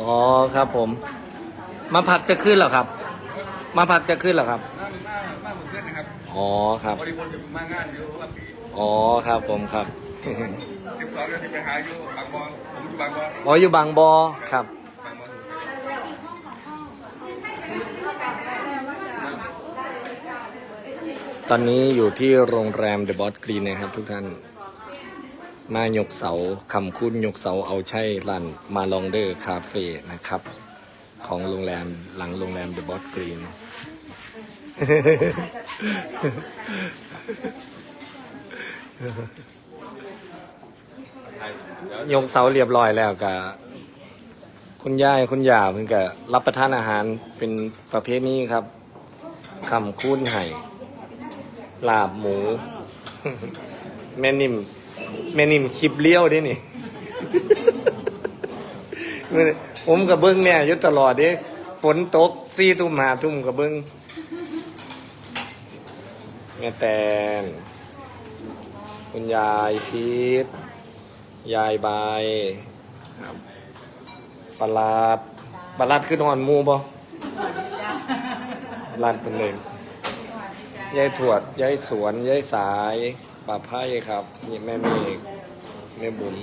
อ๋อครับผม มาพักจะขึ้นเหรอครับ มาพักจะขึ้นเหรอครับหน้าหน้าหน้าเหมือนเพื่อนนะครับอ๋อครับ บริบทอยู่มางานอยู่ละปีอ๋อครับผมครับ สิบสองเดือนที่ไปหาอยู่บางบอนผมอยู่บางบอนอ๋ออยู่บางบอครับ บางบอน ตอนนี้อยู่ที่โรงแรมเดอะบอสกรีนนะครับ ทุกท่าน มายกเสาคำคุ้นยกเสาเอาใช่ร้านมาลองเดอร์คาเฟ่นะครับ ของโรงแรมหลังโรงแรมเดอะบอสกรีนยกเสาเรียบร้อยแล้วก็คุณยายคุณย่าเพิ่งก็รับประทานอาหารเป็นประเภทนี้ครับคำคุ้นไห่ ลาบหมู แม่นิ่มแม่นิ่มคลิปเลี้ยวด้นี่ ผมกับเบิ้งเนี่ยยุตลอดด้ฝนตกซี่ทุ่มหาทุ่มกับเบิ้งแม่แตน คุณยายพีทยายบายครับปลาดปลาลาดขึ้นหอนมูบ่ปลาลาดเป็นเลย ยายถวดยายสวนยายสายป้าไพ่ครับนี่แม่เมฆแม่บุ๋ม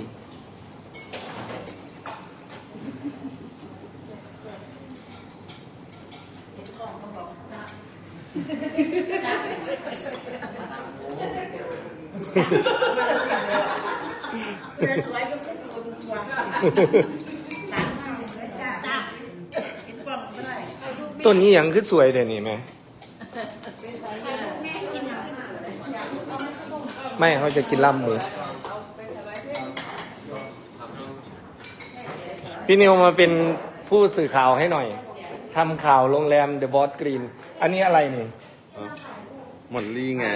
ต้นนี้ยังคือสวยเด่นี่ไหม ไม่เขาจะกินล่ำมือพี่นิวมาเป็นผู้สื่อข่าวให้หน่อยทำข่าวโรงแรมเดอะบอสกรีนอันนี้อะไรนี่มอลลี่ไง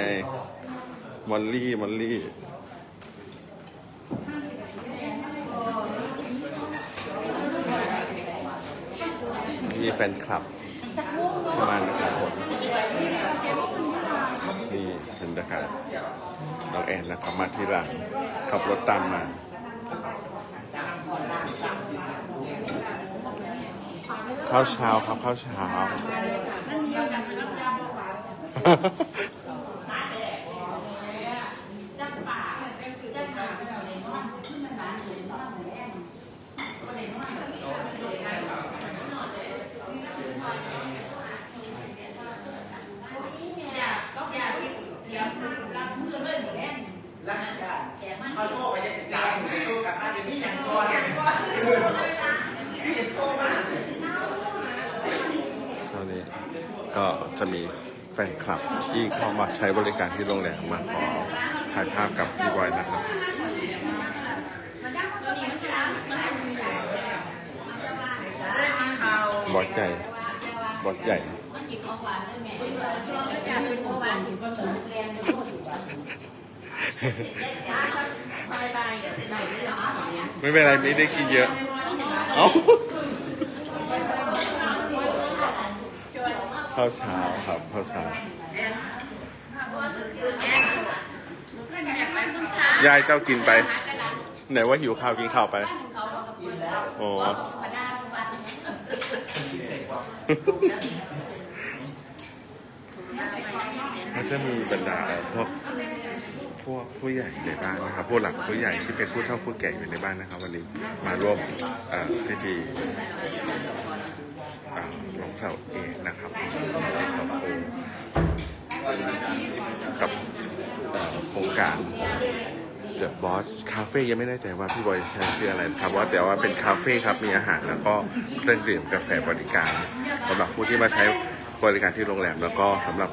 มอลลี่มอลลี่มีแฟนคลับประมาณนะครับผม นี่เป็นนะครับน้องแอนนะครับมาที่หลังขับรถตามมาข้าวเช้าครับข้าวเช้า ช่วงนี้ ก็จะมีแฟนคลับที่เข้ามาใช้บริการที่โรงแรมมาขอถ่ายภาพกับพี่บอยนะครับบอสใหญ่บอสใหญ่ไม่เป็นไรไม่ได้กินเยอะ เอ้า ข้าวเช้าครับข้าวเช้ายายเจ้ากินไป ไหนว่าหิวข้าวกินข้าวไปโอ้มันจะมีบรรดาพวกพวกผู้ใหญ่ในบ้านนะครับพวกหลักผู้ใหญ่ที่เป็นผู้เฒ่าผู้แก่อยู่ในบ้านนะครับ วันนี้มาร่วมเอ่อพิธีอ่า หลวงเสาเอกนะครับกับโอกับโครงการ The Boss Cafe ยังไม่แน่ใจว่าพี่บอยใช้ชื่ออะไรนะครับว่าแต่ว่าเป็นคาเฟ่ครับมีอาหารแล้วก็เครื่องดื่มกาแฟบริการสำหรับผู้ที่มาใช้บริการที่โรงแรม แล้วก็สำหรับ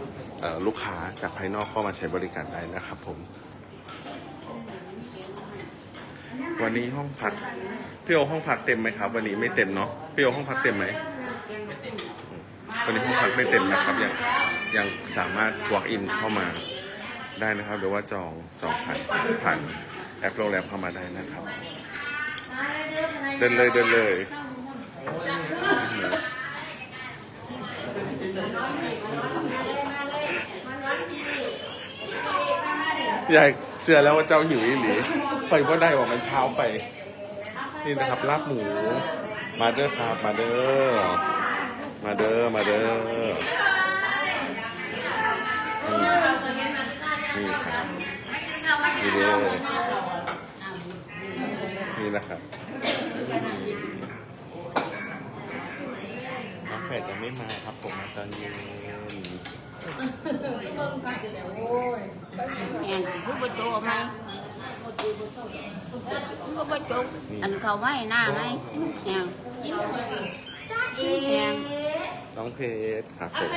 ลูกค้าจากภายนอกก็มาใช้บริการได้นะครับผม วันนี้ห้องพักพี่โอห้องพักเต็มไหมครับ วันนี้ไม่เต็มเนาะพี่โอห้องพักเต็มไหม วันนี้ห้องพักไม่เต็มนะครับ ยังยังสามารถ walk in เข้ามาได้นะครับ หรือว่าจองจองผ่านผ่านแอปโรงแรมเข้ามาได้นะครับ เดินเลยเดินเลยยายเชื่อแล้วว่าเจ้าหิวอีหลีไปว่าได้ว่ามันเช้าไป นี่นะครับลาบหมูมาเด้อครับมาเด้อ มาเด้อ มาเด้อนี่นี่ครับนี่เด้อนี่นะครับน้องแฟดยังไม่มาครับผมมาตอนเย็นแอนผู้บรรจุไหมผู้บรรจุอันเขาไม่หน้าไหมแอนแอน น้องเพชรครับผม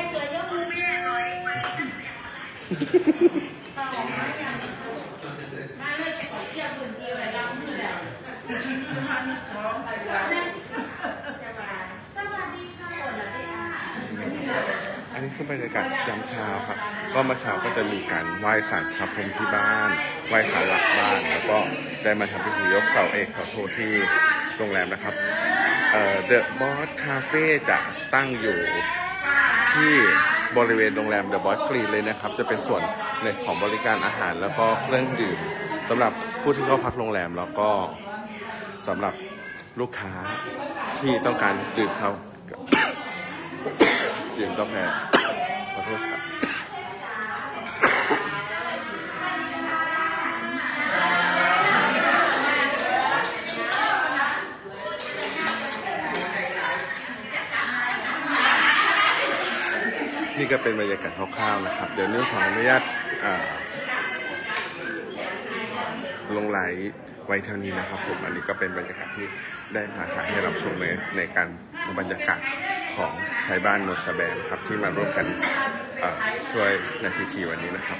อันนี้คือบรรยากาศยามเช้าครับ ก็เมื่อเช้าก็จะมีการไหว้ศาลพระพรหมที่บ้าน ไหว้ศาลหลักบ้าน แล้วก็ได้มาทำพิธียกเสาเอกเสาโทที่โรงแรมนะครับ เอ่อ The Boss Cafe จะตั้งอยู่ที่บริเวณโรงแรม The Boss Green เลยนะครับ จะเป็นส่วนในของบริการอาหารแล้วก็เครื่องดื่มสำหรับผู้ที่เข้าพักโรงแรมแล้วก็สำหรับลูกค้าที่ต้องการดื่มเขาดื่มกาแฟขอโทษครับ ก็เป็นบรรยากาศคร่าวๆนะครับ เดี๋ยวนุ่นขออนุญาตลงไลฟ์ไว้เท่านี้นะครับผมอันนี้ก็เป็นบรรยากาศที่ได้มาถ่ายให้เราชมในในการบรรยากาศของไทยบ้านโนสแบนครับที่มาร่วมกันช่วยในพิธีวันนี้นะครับ